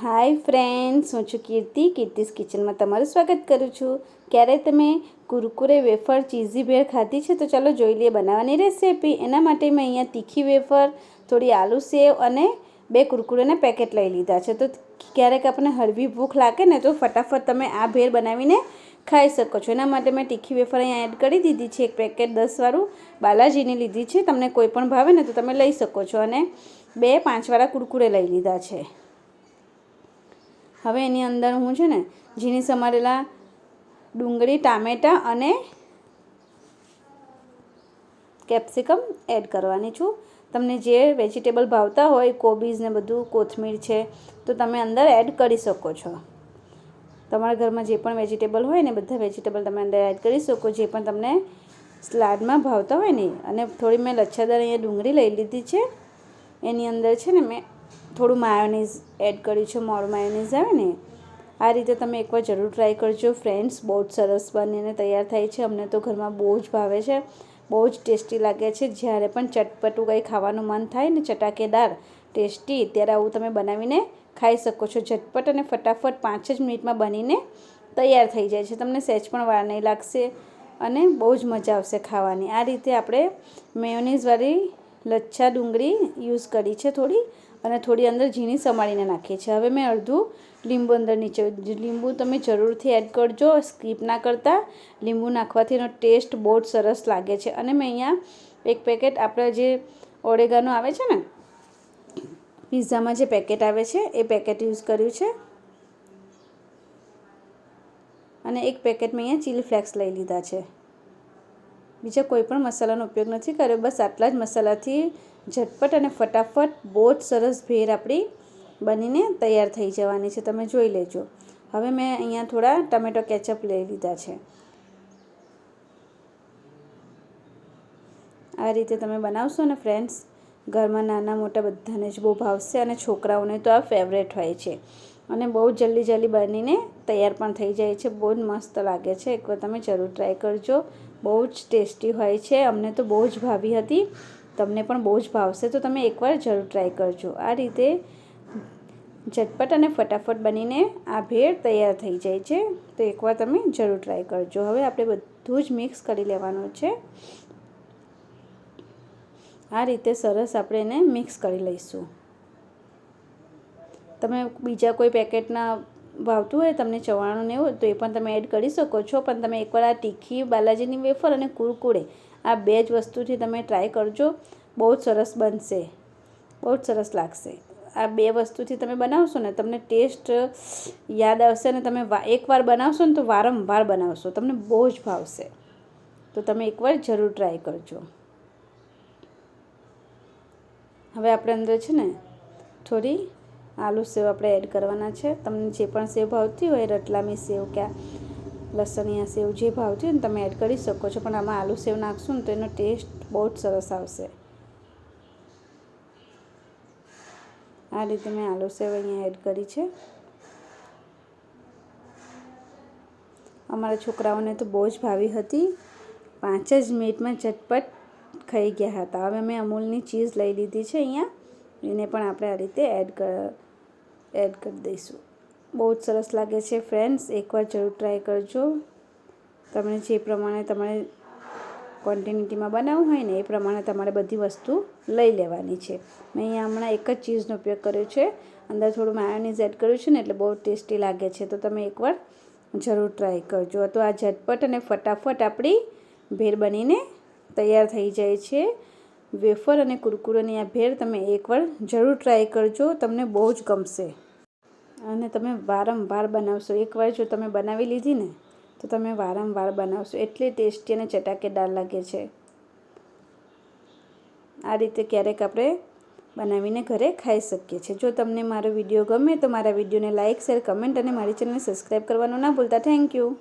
Hi friends હું છું કીર્તિ. કીર્તિસ કિચનમાં તમારું સ્વાગત કરું છું. ક્યારેય તમે કુરકુરે વેફર, ચીઝી ભેળ ખાધી છે? તો ચાલો જોઈ લઈએ બનાવવાની રેસીપી એના માટે મેં અહીંયા તીખી વેફર, થોડી આલુ સેવ અને બે કુરકુરેના પેકેટ લઈ લીધા છે. તો ક્યારેક આપણને હળવી ભૂખ લાગે ને, તો ફટાફટ તમે આ ભેળ બનાવીને ખાઈ શકો છો. એના માટે મેં તીખી વેફર અહીંયા એડ કરી દીધી છે. એક પેકેટ દસવાળું બાલાજીની લીધી છે. તમને કોઈ પણ ભાવે ને, તો તમે લઈ શકો છો. અને બે પાંચવાળા કુરકુરે લઈ લીધા છે. હવે એની અંદર હું છે ને ઝીણી સમારેલા ડુંગળી, ટામેટાં અને કેપ્સિકમ એડ કરવાની છું. તમને જે વેજીટેબલ ભાવતા હોય કોબીઝ ને બધું, કોથમીર છે, તો તમે અંદર એડ કરી શકો છો. તમારા ઘરમાં જે પણ વેજીટેબલ હોય ને, બધા વેજીટેબલ તમે અંદર એડ કરી શકો, જે પણ તમને સ્લાડમાં ભાવતા હોય ને. અને થોડી મેં લચ્છાદાર અહીંયા ડુંગળી લઈ લીધી છે. એની અંદર છે ને મેં થોડું માયોનીઝ એડ કર્યું છે, મોર માયોનીઝ આવે ને, આ રીતે તમે એકવાર જરૂર ટ્રાય કરજો. ફ્રેન્ડ્સ બહુ જ સરસ બનીને તૈયાર થાય છે. અમને તો ઘરમાં બહુ જ ભાવે છે. બહુ જ ટેસ્ટી લાગે છે. જ્યારે પણ ચટપટું કંઈ ખાવાનું મન થાય ને ચટાકેદાર ટેસ્ટી, ત્યારે આવું તમે બનાવીને ખાઈ શકો છો. ઝટપટ અને ફટાફટ પાંચ જ મિનિટમાં બનીને તૈયાર થઈ જાય છે. તમને સહેજ પણ વાર નહીં લાગશે અને બહુ જ મજા આવશે ખાવાની. આ રીતે આપણે મેયોનીઝવાળી લચ્છા ડુંગળી યુઝ કરી છે થોડી. અને થોડી અંદર ઝીણી સમારીને નાખીએ છીએ. હવે મેં અડધું લીંબુ અંદર નીચે લીંબુ તમે જરૂરથી એડ કરજો સ્કીપ ના કરતા. લીંબુ નાખવાથી એનો ટેસ્ટ બહુ જ સરસ લાગે છે. અને મેં અહીંયા એક પેકેટ આપણે જે ઓરેગાનો આવે છે ને, પિઝામાં જે પેકેટ આવે છે, એ પેકેટ યુઝ કર્યું છે. અને એક પેકેટ મેં અહીંયા ચીલી ફ્લેક્સ લઈ લીધા છે. બીજા કોઈ પણ મસાલાનો ઉપયોગ નથી કર્યો. બસ આટલા જ મસાલાથી ઝટપટ અને ફટાફટ બહુ જ સરસ ભેર આપણી બનીને તૈયાર થઈ જવાની છે. તમે જોઈ લેજો. હવે મેં અહીંયા થોડા ટમેટો કેચઅપ લઈ લીધા છે. આ રીતે તમે બનાવશો ને ફ્રેન્ડ્સ, ઘરમાં નાના મોટા બધાને જ બહુ ભાવશે અને છોકરાઓને તો આ ફેવરેટ હોય છે. અને બહુ જલ્દી જલ્દી બનીને તૈયાર પણ થઈ જાય છે. બહુ જ મસ્ત લાગે છે. એકવાર તમે જરૂર ટ્રાય કરજો. બહુ જ ટેસ્ટી હોય છે. અમને તો બહુ જ ભાવી હતી. તમને પણ બહુ જ ભાવશે. તો તમે એકવાર જરૂર ટ્રાય કરજો. આ રીતે ઝટપટ અને ફટાફટ બનીને આ ભેળ તૈયાર થઈ જાય છે. તો એકવાર તમે જરૂર ટ્રાય કરજો. હવે આપણે બધું જ મિક્સ કરી લેવાનું છે. આ રીતે સરસ આપણે એને મિક્સ કરી લઈશું. તમે બીજા કોઈ પેકેટના ભાવતું હોય, તમને ચવાણું ને એવું તો એ પણ તમે એડ કરી શકો છો. પણ તમે એકવાર આ તીખી બાલાજીની વેફર અને કુરકુરે આ બે જ વસ્તુથી તમે ટ્રાય કરજો. બહુ જ સરસ બનશે. બહુ જ સરસ લાગશે. આ બે વસ્તુથી તમે બનાવશો ને, તમને ટેસ્ટ યાદ આવશે અને તમે એકવાર બનાવશો ને તો વારંવાર બનાવશો. તમને બહુ જ ભાવશે. તો તમે એકવાર જરૂર ટ્રાય કરજો. હવે આપણે અંદર છે ને થોડી આલુ સેવ આપણે એડ કરવાના છે. તમને જે પણ સેવ ભાવતી હોય, રતલામી સેવ કે લસણિયા સેવ જે ભાવતી હોય ને તમે એડ કરી શકો છો. પણ આમાં આલુ સેવ નાખશું ને તો એનો ટેસ્ટ બહુ જ સરસ આવશે. આ રીતે મેં આલુ સેવ અહીંયા એડ કરી છે. અમારા છોકરાઓને તો બહુ જ ભાવી હતી. પાંચ જ મિનિટમાં ઝટપટ ખાઈ ગયા હતા. હવે મેં અમૂલની ચીઝ લઈ લીધી છે અહીંયા. એને પણ આપણે આ રીતે એડ કર એડ કરી દઈશું. બહુ જ સરસ લાગે છે ફ્રેન્ડ્સ, એકવાર જરૂર ટ્રાય કરજો. તમને જે પ્રમાણે તમારે ક્વોન્ટિટીમાં બનાવવું હોય ને, એ પ્રમાણે તમારે બધી વસ્તુ લઈ લેવાની છે. મેં અહીંયા હમણાં એક જ ચીઝનો ઉપયોગ કર્યો છે. અંદર થોડું માયોનીઝ એડ કર્યું છે ને, એટલે બહુ ટેસ્ટી લાગે છે. તો તમે એકવાર જરૂર ટ્રાય કરજો. તો આ ઝટપટ અને ફટાફટ આપણી ભેળ બનીને તૈયાર થઈ જાય છે. વેફર અને કુરકુરોની આ ભેળ તમે એકવાર જરૂર ટ્રાય કરજો. તમને બહુ જ ગમશે. અને તમે વારંવાર બનાવશો. એકવાર જો તમે બનાવી લીધી ને, તો તમે વારંવાર બનાવશો. એટલી ટેસ્ટી અને ચટાકેદાર લાગે છે. આ રીતે ક્યારેક આપણે બનાવીને ઘરે ખાઈ શકીએ છીએ. જો તમને મારો વીડિયો ગમે, તો મારા વિડીયોને લાઇક, શેર, કમેન્ટ અને મારી ચેનલને સબસ્ક્રાઈબ કરવાનું ના ભૂલતા. Thank you.